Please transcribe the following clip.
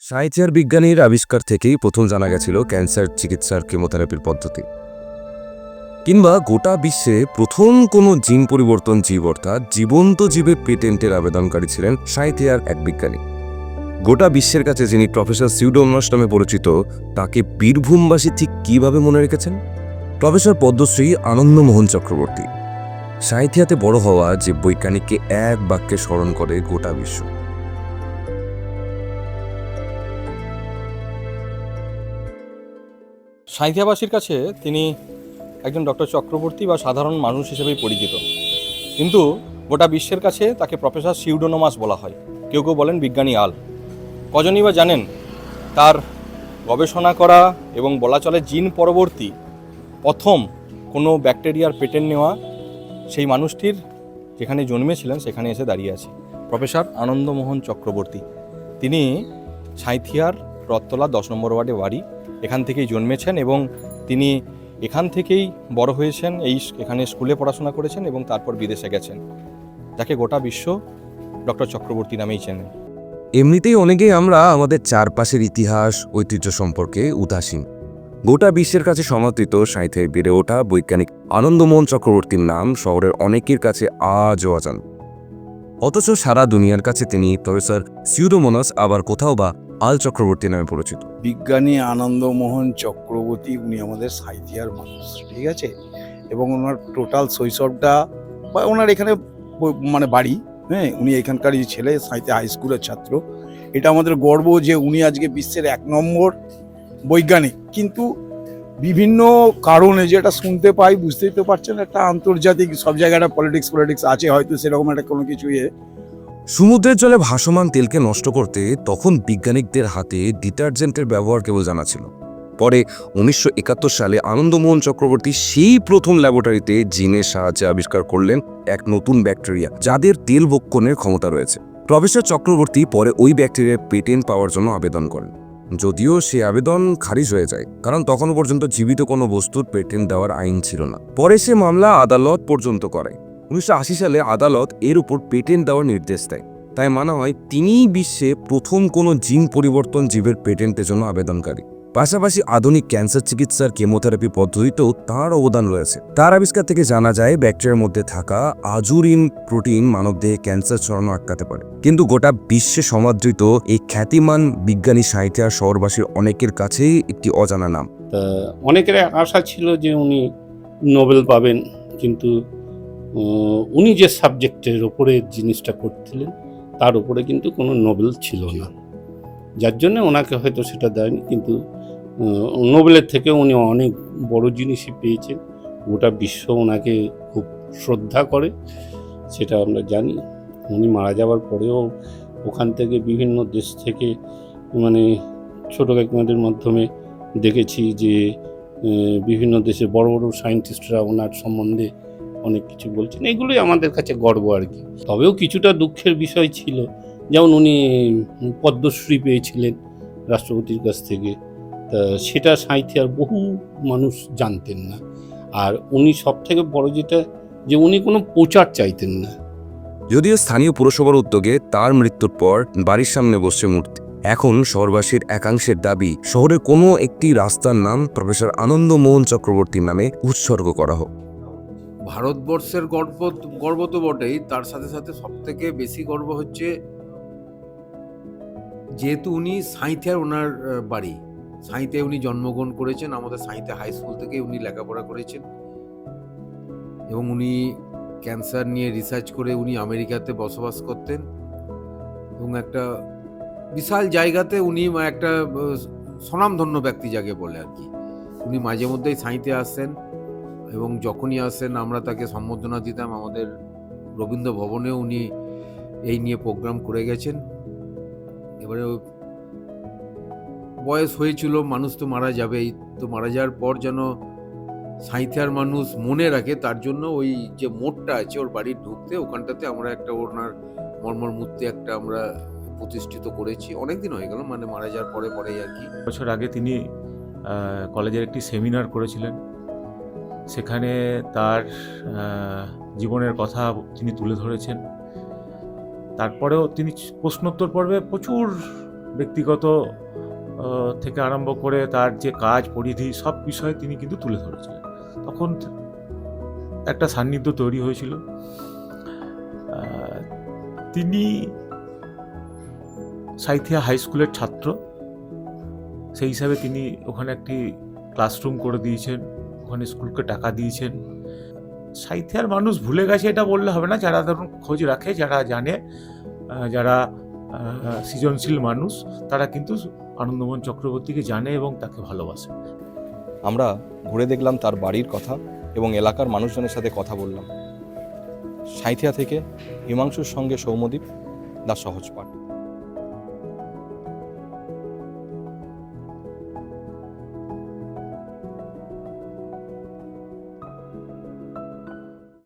সাইথিয়ার বিজ্ঞানীর আবিষ্কার থেকেই প্রথম জানা গেছিল ক্যান্সার চিকিৎসার কেমোথেরাপির পদ্ধতি। কিংবা গোটা বিশ্বে প্রথম কোনো জিন পরিবর্তন জীব অর্থাৎ জীবন্ত জীবে পেটেন্টের আবেদনকারী ছিলেন সাইথিয়ার এক বিজ্ঞানী। গোটা বিশ্বের কাছে যিনি প্রফেসর সিউডোমনাস নামে পরিচিত, তাকে বীরভূমবাসী ঠিক কীভাবে মনে রেখেছেন? প্রফেসর পদ্মশ্রী আনন্দমোহন চক্রবর্তী। সাইথিয়াতে বড় হওয়া যে বৈজ্ঞানিককে এক বাক্যে স্মরণ করে গোটা বিশ্ব। সাঁইথিয়াবাসীর কাছে তিনি একজন ডক্টর চক্রবর্তী বা সাধারণ মানুষ হিসেবেই পরিচিত। কিন্তু গোটা বিশ্বের কাছে তাকে প্রফেসর সিউডোনোমাস বলা হয়। কেউ কেউ বলেন বিজ্ঞানী আল। কজনই বা জানেন তার গবেষণা করা এবং বলা চলে জিন পরবর্তী প্রথম কোনো ব্যাকটেরিয়ার পেটেন্ট নেওয়া সেই মানুষটির যেখানে জন্মেছিলেন সেখানে এসে দাঁড়িয়ে আছে। প্রফেসর আনন্দমোহন চক্রবর্তী। তিনি সাঁইথিয়ার রত্তলা দশ নম্বর ওয়ার্ডে বাড়ি। এখান থেকেই জন্মেছেন এবং তিনি এখান থেকেই বড় হয়েছেন, এই এখানে স্কুলে পড়াশোনা করেছেন এবং তারপর বিদেশে গেছেন। যাকে গোটা বিশ্ব ডক্টর চক্রবর্তী নামেই চেনে। এমনিতেই অনেকেই আমরা আমাদের চারপাশের ইতিহাস, ঐতিহ্য সম্পর্কে উদাসীন। গোটা বিশ্বের কাছে সমর্থিত সাহিত্যে বেড়ে ওঠা বৈজ্ঞানিক আনন্দমোহন চক্রবর্তীর নাম শহরের অনেকের কাছে আজও অজান। অথচ সারা দুনিয়ার কাছে তিনি প্রফেসর সিউডোমোনাস আবার কোথাও বা আল চক্রবর্তী নামে পরিচিত। বিজ্ঞানী আনন্দমোহন চক্রবর্তী, উনি আমাদের সাইথিয়ার মানুষ, ঠিক আছে? এবং ওনার টোটাল শৈশবটা, বা ওনার এখানে মানে বাড়ি হ্যাঁ? উনি এখানকারই ছেলে সাহিত্য হাই স্কুলের ছাত্র। এটা আমাদের গর্ব যে উনি আজকে বিশ্বের এক নম্বর বৈজ্ঞানিক। কিন্তু বিভিন্ন কারণে যেটা শুনতে পাই, বুঝতেই তো পারছেন, একটা আন্তর্জাতিক, সব জায়গায় একটা পলিটিক্স পলিটিক্স আছে, হয়তো সেরকম একটা কোনো কিছু ইয়ে। সমুদ্রের জলে ভাসমান তেলকে নষ্ট করতে তখন বিজ্ঞানিকদের হাতে ডিটারজেন্টের ব্যবহার কেবল জানা ছিল। পরে উনিশশো একাত্তর সালে আনন্দমোহন চক্রবর্তী সেই প্রথম ল্যাবরেটরিতে জিনের সাহায্যে আবিষ্কার করলেন এক নতুন ব্যাকটেরিয়া, যাদের তেল ভক্ষণের ক্ষমতা রয়েছে। প্রফেসর চক্রবর্তী পরে ওই ব্যাকটেরিয়ার পেটেন্ট পাওয়ার জন্য আবেদন করেন। যদিও সে আবেদন খারিজ হয়ে যায়, কারণ তখনও পর্যন্ত জীবিত কোনো বস্তুর পেটেন্ট দেওয়ার আইন ছিল না। পরে সে মামলা আদালত পর্যন্ত করে। উনিশশো আশি সালে আদালত এর উপর পেটেন্ট দেওয়ার নির্দেশ দেয়। তাই মানা হয় তিনিই বিশ্বে প্রথম কোনো জিন পরিবর্তন জীবের পেটেন্টের জন্য আবেদনকারী। পাশাপাশি আধুনিক ক্যান্সার চিকিৎসার কেমোথেরাপি পদ্ধতিতেও তার অবদান রয়েছে। তার আবিষ্কার থেকে জানা যায়, ব্যাকটেরিয়ার মধ্যে থাকা আজুরিন প্রোটিন মানবদেহে ক্যান্সার ছড়ানো আটকাতে পারে। কিন্তু গোটা বিশ্বে সমাদৃত এই খ্যাতিমান বিজ্ঞানী সাহিত্য শহরবাসীর অনেকের কাছেই একটি অজানা নাম। অনেকের আশা ছিল যে উনি নোবেল পাবেন, কিন্তু উনি যে সাবজেক্টের ওপরে জিনিসটা করছিলেন, তার উপরে কিন্তু কোনো নোবেল ছিল না। যার জন্য ওনাকে হয়তো সেটা দেয়নি, কিন্তু নোবেলের থেকে উনি অনেক বড় জিনিসই পেয়েছেন। গোটা বিশ্ব ওনাকে খুব শ্রদ্ধা করে, সেটা আমরা জানি। উনি মারা যাওয়ার পরেও ওখান থেকে বিভিন্ন দেশ থেকে মানে ছোটো কাকিমাদের মাধ্যমে দেখেছি যে বিভিন্ন দেশে বড় বড় সায়েন্টিস্টরা ওনার সম্বন্ধে অনেক কিছু বলছেন, এগুলোই আমাদের কাছে গর্ব আর কি। তবেও কিছুটা দুঃখের বিষয় ছিল, যেমন উনি পদ্মশ্রী পেয়েছিলেন রাষ্ট্রপতির কাছ থেকে, তা সেটা সাহিত্যে আর বহু মানুষ জানতেন না। আর উনি সব থেকে বড় যেটা, যে উনি কোনো প্রচার চাইতেন না। যদিও স্থানীয় পুরসভার উদ্যোগে তার মৃত্যুর পর বাড়ির সামনে বসছে মূর্তি। এখন শহরবাসীর একাংশের দাবি, শহরের কোনো একটি রাস্তার নাম প্রফেসর আনন্দমোহন চক্রবর্তীর নামে উৎসর্গ করা হোক। ভারতবর্ষের গর্ব গর্ব তো বটেই। তার সাথে সাথে সব থেকে বেশি গর্ব হচ্ছে যেহেতু উনি সাঁইথিয়ার ওনার বাড়ি। সাঁইতে উনি জন্মগ্রহণ করেছেন। আমাদের সাঁইতে হাই স্কুল থেকে উনি লেখাপড়া করেছেন। এবং উনি ক্যান্সার নিয়ে রিসার্চ করে উনি আমেরিকাতে বসবাস করতেন। এবং একটা বিশাল জায়গাতে উনি একটা স্বনামধন্য ব্যক্তি যাকে বলে আর কি। উনি মাঝে মধ্যেই সাঁইতে আসতেন এবং যখনই আসেন আমরা তাকে সম্বর্ধনা দিতাম। আমাদের রবীন্দ্র ভবনে উনি এই নিয়ে প্রোগ্রাম করে গেছেন। এবারে বয়স হয়েছিল, মানুষ তো মারা যাবেই। তো মারা যাওয়ার পর যেন সাঁইথিয়ার মানুষ মনে রাখে, তার জন্য ওই যে মোড়টা আছে, ওর বাড়ির ঢুকতে ওখানটাতে আমরা একটা ওনার মর্মর মূর্তি একটা আমরা প্রতিষ্ঠিত করেছি। অনেকদিন হয়ে গেল মানে মারা যাওয়ার পরে পরেই আর কি। বছর আগে তিনি কলেজের একটি সেমিনার করেছিলেন। সেখানে তার জীবনের কথা তিনি তুলে ধরেছেন। তারপরেও তিনি প্রশ্নোত্তর পর্বে প্রচুর ব্যক্তিগত থেকে আরম্ভ করে তার যে কাজ, পরিধি, সব বিষয়ে তিনি কিন্তু তুলে ধরেছিলেন। তখন একটা সান্নিধ্য তৈরি হয়েছিল। তিনি সাইথিয়া হাই স্কুলের ছাত্র। সেই হিসাবে তিনি ওখানে একটি ক্লাসরুম করে দিয়েছেন। ওখানে স্কুলকে টাকা দিয়েছেন। সাহিত্যের মানুষ ভুলে গেছে এটা বললে হবে না। যারা ধরুন খোঁজ রাখে, যারা জানে যারা সৃজনশীল মানুষ, তারা কিন্তু আনন্দমোহন চক্রবর্তীকে জানে এবং তাকে ভালোবাসে। আমরা ঘুরে দেখলাম তার বাড়ির কথা এবং এলাকার মানুষজনের সাথে কথা বললাম। সাঁইথিয়া থেকে হিমাংশুর সঙ্গে সৌম্যদীপ দা সহজ পাঠ